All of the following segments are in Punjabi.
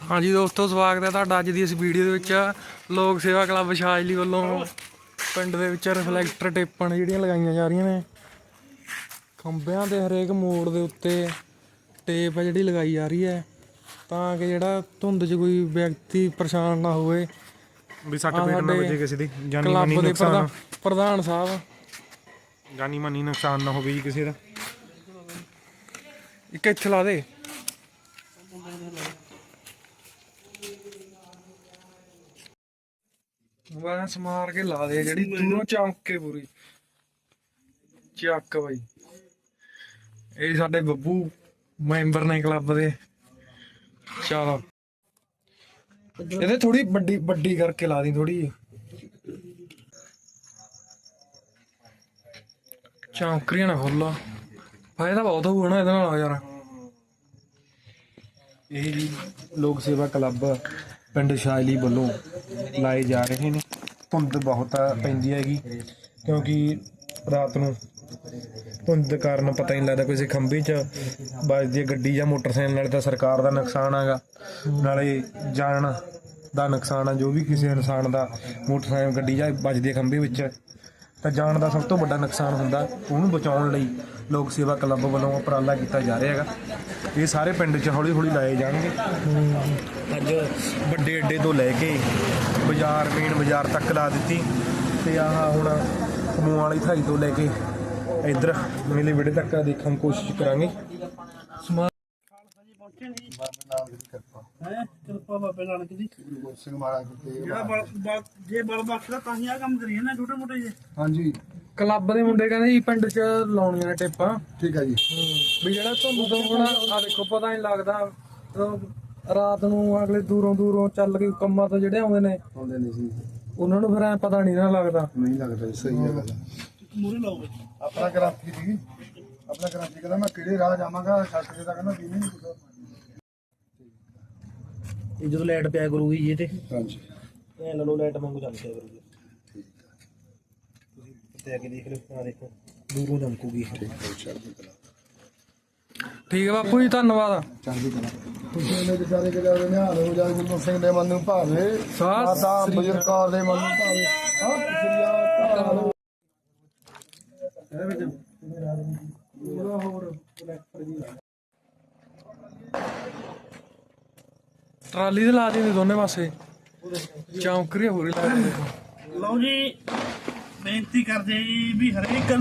ਹਾਂਜੀ ਦੋਸਤੋ ਸਵਾਗਤ ਹੈ ਤੁਹਾਡਾ ਅੱਜ ਦੀ ਇਸ ਵੀਡੀਓ ਦੇ ਵਿੱਚ। ਲੋਕ ਸੇਵਾ ਕਲੱਬ ਸ਼ਾਜਲੀ ਵੱਲੋਂ ਪਿੰਡ ਦੇ ਵਿੱਚ ਰਿਫਲੈਕਟਰ ਟੇਪਾਂ ਨੇ ਜਿਹੜੀਆਂ ਲਗਾਈਆਂ ਜਾ ਰਹੀਆਂ ਨੇ। ਖੰਭਿਆਂ ਦੇ ਹਰੇਕ ਮੋੜ ਦੇ ਉੱਤੇ ਟੇਪ ਹੈ ਜਿਹੜੀ ਲਗਾਈ ਜਾ ਰਹੀ ਹੈ। ਤਾਂ ਕਿ ਜਿਹੜਾ ਧੁੰਦ 'ਚ ਕੋਈ ਵਿਅਕਤੀ ਪਰੇਸ਼ਾਨ ਨਾ ਹੋਵੇ। ਵੀ ਸੱਟ ਪੇਟ ਨਾ ਵੱਜੇ ਕਿਸੇ ਦੀ ਜਾਨੀ ਮਾਨੀ ਕਲੱਬ ਦੇ ਨੁਕਸਾਨ ਪ੍ਰਧਾਨ ਪ੍ਰਧਾਨ ਸਾਹਿਬ। ਜਾਨੀ ਮਾਨੀ ਨੁਕਸਾਨ ਨਾ ਹੋਵੇ ਜੀ ਕਿਸੇ ਦਾ। ਇੱਕ ਇੱਥੇ ਲਾ ਦੇ। ਬਸ ਮਾਰ ਕੇ ਲਾ ਦੇ ਜਿਹੜੀ, ਦੂਰੋਂ ਚਮਕ ਕੇ ਪੂਰੀ। ਚੱਕ ਬਾਈ। ਇਹ ਸਾਡੇ ਬੱਬੂ ਮੈਂਬਰ ਨੇ ਕਲੱਬ ਦੇ। ਚਲੋ। ਇਹਦੇ ਥੋੜੀ ਵੱਡੀ ਵੱਡੀ ਕਰਕੇ ਲਾ ਦੀ ਥੋੜੀ ਚੌਂਕਰੀਆਂ ਨਾ ਖੋਲਾ ਫਾਇਦਾ ਬਹੁਤ ਹੋਊਗਾ ਨਾ ਇਹਦੇ ਨਾਲ ਯਾਰ। ਇਹ ਜੀ ਲੋਕ ਸੇਵਾ ਕਲੱਬ। ਪਿੰਡ ਸ਼ਾਇਲੀ ਵੱਲੋਂ ਲਾਏ ਜਾ ਰਹੇ ਨੇ। ਧੁੰਦ ਬਹੁਤ ਪੈਂਦੀ ਹੈਗੀ, ਕਿਉਂਕਿ ਰਾਤ ਨੂੰ ਧੁੰਦ ਕਾਰਨ ਪਤਾ ਹੀ ਨਹੀਂ ਲੱਗਦਾ ਕਿਸੇ ਖੰਭੇ 'ਚ ਵੱਜਦੀ ਗੱਡੀ ਜਾਂ ਮੋਟਰਸਾਈਕਲ, ਨਾਲੇ ਤਾਂ ਸਰਕਾਰ ਦਾ ਨੁਕਸਾਨ ਹੈਗਾ। ਨਾਲੇ ਜਾਨ ਦਾ ਨੁਕਸਾਨ ਆ, ਜੋ ਵੀ ਕਿਸੇ ਇਨਸਾਨ ਦਾ ਮੋਟਰਸਾਈਕਲ, ਗੱਡੀ ਜਾਂ ਵੱਜਦੀ ਖੰਭੇ ਵਿੱਚ, ਤਾਂ ਜਾਨ ਦਾ ਸਭ ਤੋਂ ਵੱਡਾ ਨੁਕਸਾਨ ਹੁੰਦਾ ਉਹਨੂੰ ਬਚਾਉਣ ਲਈ। ਲੋਕ ਸੇਵਾ ਕਲੱਬ ਵੱਲੋਂ ਉਪਰਾਲਾ ਕੀਤਾ ਜਾ ਰਿਹਾ ਹੈਗਾ। ਇਹ ਸਾਰੇ ਪਿੰਡ 'ਚ ਹੌਲੀ ਹੌਲੀ ਲਾਏ ਜਾਣਗੇ। ਅੱਜ ਵੱਡੇ ਅੱਡੇ ਤੋਂ ਲੈ ਕੇ ਬਾਜ਼ਾਰ ਮੇਨ ਬਾਜ਼ਾਰ ਤੱਕ ਲਾ ਦਿੱਤੀ। ਤੇ ਆਹ ਹੁਣ ਸਮੂਹ ਵਾਲੀ ਥਾਈ ਤੋਂ ਲੈ ਕੇ ਇੱਧਰ ਮੇਲੇ ਵਿੜੇ ਤੱਕ ਦੇਖਣ ਦੀ ਕੋਸ਼ਿਸ਼ ਕਰਾਂਗੇ। ਹੈ? ਕਿਰਪਾ ਬਾਬੇ ਨਾਨਕ ਦੀ। ਸਿੰਘ ਮਹਾਰਾਜ ਦੇ ਜਿਹੜਾ ਬਲ ਬਲ- ਜੇ ਬਲ ਬਖਸ਼ਦਾ ਤਾਂ ਹੀ ਆ ਕੰਮ ਕਰੀਏ ਨਾ ਛੋਟੇ ਮੋਟੇ ਜੇ ਹਾਂਜੀ। ਕਲੱਬ ਦੇ ਮੁੰਡੇ ਕਹਿੰਦੇ ਜੀ ਪਿੰਡ 'ਚ ਲਾਉਣੀਆਂ ਨੇ ਟੇਪਾਂ। ਠੀਕ ਹੈ ਜੀ। ਵੀ ਜਿਹੜਾ ਧੁੰਦ ਤੋਂ ਹੁਣ ਆ ਦੇਖੋ ਪਤਾ ਨਹੀਂ ਲੱਗਦਾ ਅਹ ਰਾਤ ਨੂੰ ਅਗਲੇ ਦੂਰੋਂ ਦੂਰੋਂ ਚੱਲ ਕੇ ਕੰਮਾਂ ਤੋਂ ਜਿਹੜੇ ਆਉਂਦੇ ਨੇ ਆਉਂਦੇ ਨਹੀਂ ਸੀ ਉਹਨਾਂ ਨੂੰ ਫਿਰ ਐ ਪਤਾ ਨਹੀਂ ਨਾ ਲੱਗਦਾ। ਨਹੀਂ ਲੱਗਦਾ ਜੀ, ਸਹੀ ਹੈ ਗੱਲ। ਮੂਰੇ ਲਾਓਗੇ ਆਪਣਾ ਕਰਾਂਤੀ ਸੀ ਆਪਣਾ ਕਰਾਂਤੀ ਕਹਿੰਦਾ ਮੈਂ ਕਿਹੜੇ ਰਾਹ ਜਾਵਾਂਗਾ ਛੱਟ ਦੇ ਤਾਂ ਕਹਿੰਦਾ ਵੀ ਨਹੀਂ। ਜਦੋਂ ਲਾਈਟ ਪਿਆ ਕਰੂਗੀ ਜੀ ਤੇ। ਹਾਂਜੀ। ਇਹ ਲੋ ਲਾਈਟ ਵਾਂਗੂ ਚੱਲ ਪਿਆ ਕਰੂਗੀ। ਦੇਖ ਲਿਓ ਆ ਦੇਖੋ ਦੂਰੋਂ ਚਮਕੂਗੀ ਠੀਕ ਹੈ ਬਾਪੂ ਜੀ ਧੰਨਵਾਦ। ਚੜ੍ਹਦੀ ਕਲਾ ਤੁਸੀਂ ਇਹਨੇ ਵਿਚਾਰੇ ਕਿ ਜਾਵੇ ਨਿਹਾਲ ਹੋ ਜਾਵੇ ਗੁਰੂ ਸਿੰਘ ਦੇ ਮਨ ਨੂੰ ਭਾਵੇ ਸਤਿ ਮਾਤਾ ਸ੍ਰੀ ਬਜ਼ੁਰਗਾਂ ਦੇ ਮਨ ਨੂੰ ਭਾਵੇ। ਹਾਂ ਸ੍ਰੀ ਅਕਾਲ। ਟਰਾਲੀ ਤੇ ਲਾ ਦੇ ਦੋਨੇ ਪਾਸੇ। ਚੌਂਕਰੀ ਹੋ ਰਹੀ ਲੱਗਦੀ ਦੇਖੋ ਲਓ ਜੀ ਬੇਨਤੀ ਕਰਦੇ ਆ ਜੀ ਵੀ ਹਰੇਕ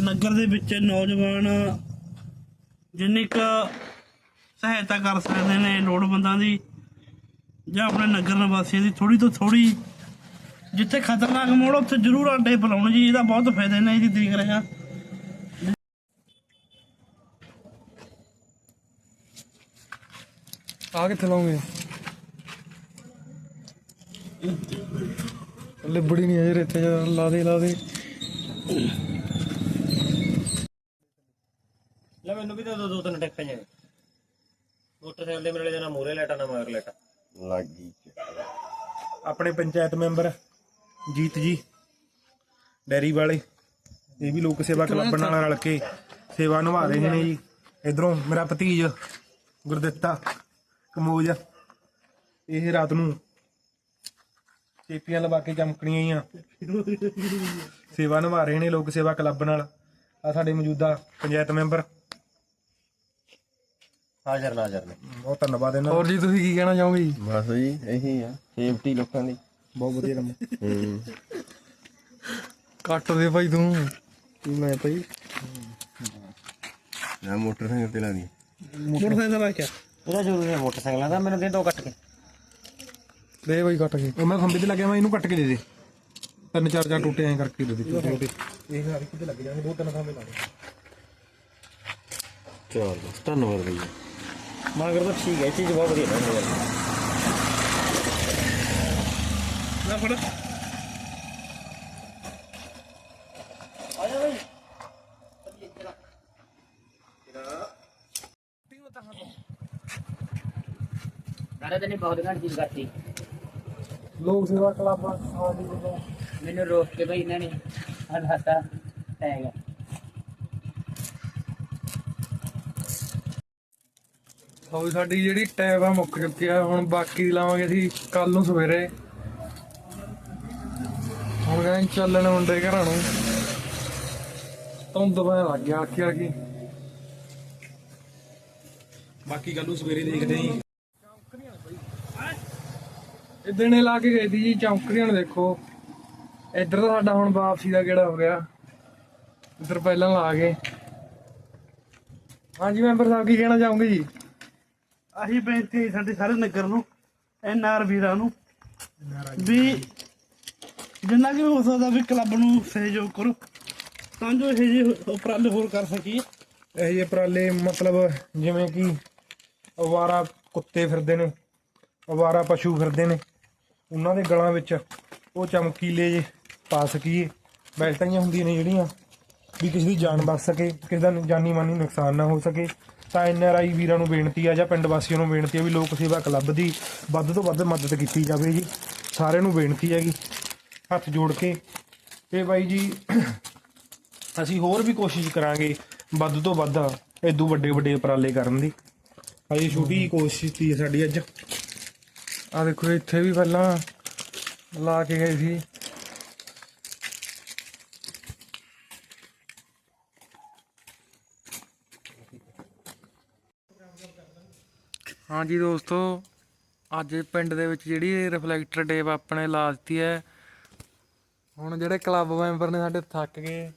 ਨਗਰ ਦੇ ਵਿੱਚ ਨੌਜਵਾਨ ਜਿੰਨੀ ਕੁ ਸਹਾਇਤਾ ਕਰ ਸਕਦੇ ਨੇ, ਲੋੜਵੰਦਾਂ ਦੀ ਜਾਂ ਆਪਣੇ ਨਗਰ ਨਿਵਾਸੀਆਂ ਦੀ ਥੋੜੀ ਤੋਂ ਥੋੜੀ ਜਿੱਥੇ ਖਤਰਨਾਕ ਮੋੜ, ਉੱਥੇ ਜ਼ਰੂਰ ਆਡੇ ਬੁਲਾਉਣ ਜੀ, ਇਹਦਾ ਬਹੁਤ ਫਾਇਦਾ ਨੇ ਇਹਦੀ ਦੇਖ ਰਹੇ ਹਾਂ। ਆ ਕਿੱਥੇ ਲਾਉਂਗੇ? ਲਿਬੜੀ ਨਹੀਂ ਰੇਤੇ ਚ ਲਾ ਦੇ ਲਾ ਦੇ ਲੈ ਮੈਨੂੰ ਵੀ ਦੋ ਦੋ ਤਿੰਨ ਟੱਕਾਂ ਜਾਏ ਮੋਟਰਸਾਈਕਲ ਦੇ ਮੇਰੇ ਨਾਲ ਮੂਰੇ ਲੈਟਾ ਨਾ ਮਗਰ ਲੈਟਾ। ਆਪਣੇ ਪੰਚਾਇਤ ਮੈਂਬਰ ਜੀਤ ਜੀ ਡੈਰੀ ਵਾਲੇ ਇਹ ਵੀ ਲੋਕ ਸੇਵਾ ਕਲੱਬ ਨਾਲ ਰਲ ਕੇ ਸੇਵਾ ਨਿਭਾ ਰਹੇ ਨੇ ਜੀ। ਇਧਰੋਂ ਮੇਰਾ ਭਤੀਜ ਗੁਰਦਿੱਤਾ ਕਮੋਜ ਇਹ ਰਾਤ ਨੂੰ ਚੇਪੀਆਂ ਲਵਾ ਕੇ ਚਮਕਣੀਆਂ ਹੀ ਆ। ਸੇਵਾ ਨਿਭਾ ਰਹੇ ਨੇ ਲੋਕ ਸੇਵਾ ਕਲੱਬ ਨਾਲ। ਆ ਸਾਡੇ ਮੌਜੂਦਾ ਪੰਚਾਇਤ ਮੈਂਬਰ। ਹਾਜ਼ਰ ਨਾਜ਼ਰ ਨੇ। ਬਹੁਤ ਧੰਨਵਾਦ ਇਹਨਾਂ ਦਾ। ਹੋਰ ਜੀ ਤੁਸੀਂ ਕੀ ਕਹਿਣਾ ਚਾਹੋਗੇ ਜੀ? ਬਸ ਜੀ ਇਹੀ ਆ। ਸੇਫਟੀ ਲੋਕਾਂ ਦੀ। ਬਹੁਤ ਵਧੀਆ ਕੰਮ। ਹੂੰ। ਕੱਟ ਦੇ ਭਾਈ ਤੂੰ। ਮੈਂ ਭਾਈ? ਨਾ ਮੋਟਰਸਾਈਕਲ ਤੇ ਲਾ ਦੀ ਮੋਟਰਸਾਈਕਲ ਆ ਕਿਆ ਉਹਦਾ ਜ਼ਰੂਰੀ ਹੈ ਮੋਟਰਸਾਈਕਲਾਂ ਦਾ। ਮੈਨੂੰ ਦੇ ਦੋ ਕੱਟ ਕੇ। ਦੇ ਭਾਈ ਕੱਟ ਕੇ। ਉਹ ਮੈਂ ਖੰਭੇ ਤੇ ਲੱਗਿਆ ਮੈਂ ਇਹਨੂੰ ਕੱਟ ਕੇ ਦੇ ਦੇ। ਤਿੰਨ ਚਾਰ ਚਾਰ ਟੋਟੇ ਐਂ ਕਰਕੇ ਦੇ ਦੇ ਛੋਟੇ ਛੋਟੇ ਇਹ ਹਰ ਇੱਕ ਤੇ ਲੱਗ ਜਾਣਗੇ ਦੋ ਤਿੰਨ ਖੰਭੇ ਲਾ ਦੇ। ਚਲ ਧੰਨਵਾਦ ਬਈ। ਮਗਰ ਤਾਂ ਠੀਕ ਹੈ ਇਹ ਚੀਜ਼ ਬਹੁਤ ਵਧੀਆ ਲੈ ਫੜ। ਤੈਨੂੰ ਬਹੁਤ ਘੰਟ ਚੀਜ਼ ਕਰਤੀ ਲੋਕ ਸੇਵਾ ਕਲੱਬ ਸ਼ਾਜਲੀ ਵੱਲੋਂ ਮੈਨੂੰ ਰੋਕ ਕੇ ਬਈ ਇਹਨਾਂ ਨੇ ਹਟਾਤਾ ਟੈਗ ਲਓ ਸਾਡੀ ਜਿਹੜੀ ਟੈਬ ਆ ਮੁੱਕ ਚੁੱਕੀ ਆ। ਹੁਣ ਬਾਕੀ ਲਾਵਾਂਗੇ ਅਸੀਂ ਕੱਲ ਨੂੰ ਸਵੇਰੇ। ਹੁਣ ਕਹਿੰਦੇ ਚੱਲਣ ਮੁੰਡੇ ਘਰਾਂ ਨੂੰ। ਧੁੰਦ ਪੈ ਲੱਗ ਗਿਆ ਆਖੀ ਆ ਗਈ ਬਾਕੀ ਕੱਲ ਨੂੰ ਸਵੇਰੇ ਦੇਖਦੇ ਆਂ ਦਿਨੇ ਲਾ ਕੇ ਗਈ ਸੀ ਜੀ ਚੌਂਕਰੀਆਂ ਨੂੰ ਦੇਖੋ। ਇੱਧਰ ਤਾਂ ਸਾਡਾ ਹੁਣ ਵਾਪਸੀ ਦਾ ਕਿਹੜਾ ਹੋ ਗਿਆ। ਇੱਧਰ ਪਹਿਲਾਂ ਲਾ ਕੇ। ਹਾਂਜੀ ਮੈਂਬਰ ਸਾਹਿਬ ਕੀ ਕਹਿਣਾ ਚਾਹੋਗੇ ਜੀ? ਆਹੀ ਬੇਨਤੀ ਹੈ ਸਾਡੇ ਸਾਰੇ ਨਗਰ ਨੂੰ ਐਨ ਆਰ ਵੀਰਾਂ ਨੂੰ ਵੀ ਜਿੰਨਾ ਕਿ ਹੋ ਸਕਦਾ ਵੀ ਕਲੱਬ ਨੂੰ ਸਹਿਯੋਗ ਕਰੋ ਤਾਂ ਜੋ ਇਹ ਜਿਹੇ ਉਪਰਾਲੇ ਹੋਰ ਕਰ ਸਕੀਏ। ਇਹ ਜਿਹੇ ਉਪਰਾਲੇ ਮਤਲਬ ਜਿਵੇਂ ਕਿ ਅਵਾਰਾ ਕੁੱਤੇ ਫਿਰਦੇ ਨੇ ਅਵਾਰਾ ਪਸ਼ੂ ਫਿਰਦੇ ਨੇ ਉਹਨਾਂ ਦੇ ਗਲਾਂ ਵਿੱਚ ਉਹ ਚਮਕੀਲੇ ਜੇ ਪਾ ਸਕੀਏ। ਬੈਲਟਾਂ ਜਿਹੀਆਂ ਹੁੰਦੀਆਂ ਨੇ ਜਿਹੜੀਆਂ, ਵੀ ਕਿਸੇ ਦੀ ਜਾਨ ਬਚ ਸਕੇ, ਕਿਸੇ ਦਾ ਜਾਨੀ ਮਾਨੀ ਨੁਕਸਾਨ ਨਾ ਹੋ ਸਕੇ। ਤਾਂ ਐਨ ਆਰ ਆਈ ਵੀਰਾਂ ਨੂੰ ਬੇਨਤੀ ਆ ਜਾਂ ਪਿੰਡ ਵਾਸੀਆਂ ਨੂੰ ਬੇਨਤੀ ਆ ਵੀ ਲੋਕ ਸੇਵਾ ਕਲੱਬ ਦੀ ਵੱਧ ਤੋਂ ਵੱਧ ਮਦਦ ਕੀਤੀ ਜਾਵੇ ਜੀ। ਸਾਰਿਆਂ ਨੂੰ ਬੇਨਤੀ ਹੈਗੀ। ਹੱਥ ਜੋੜ ਕੇ। ਤੇ ਬਾਈ ਜੀ, ਅਸੀਂ ਹੋਰ ਵੀ ਕੋਸ਼ਿਸ਼ ਕਰਾਂਗੇ ਵੱਧ ਤੋਂ ਵੱਧ ਇਦੋਂ ਵੱਡੇ ਵੱਡੇ ਉਪਰਾਲੇ ਕਰਨ ਦੀ। ਅਜੇ ਛੋਟੀ ਜਿਹੀ ਕੋਸ਼ਿਸ਼ ਸੀ ਸਾਡੀ ਅੱਜ। ਆ ਦੇਖੋ, ਇੱਥੇ ਵੀ ਪਹਿਲਾਂ ਲਾ ਕੇ ਗਏ ਸੀ। ਹਾਂਜੀ ਦੋਸਤੋ, ਅੱਜ ਪਿੰਡ ਦੇ ਵਿੱਚ ਜਿਹੜੀ ਰਿਫਲੈਕਟਰ ਟੇਪ ਆਪਣੇ ਲਾ ਦਿੱਤੀ ਹੈ। ਹੁਣ ਜਿਹੜੇ ਕਲੱਬ ਮੈਂਬਰ ਨੇ ਸਾਡੇ ਥੱਕ ਗਏ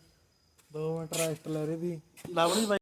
2 ਮਿੰਟ ਰੈਸਟ ਲੈ ਰਹੇ ਸੀ। ਲਵਲੀ ਬਾਈ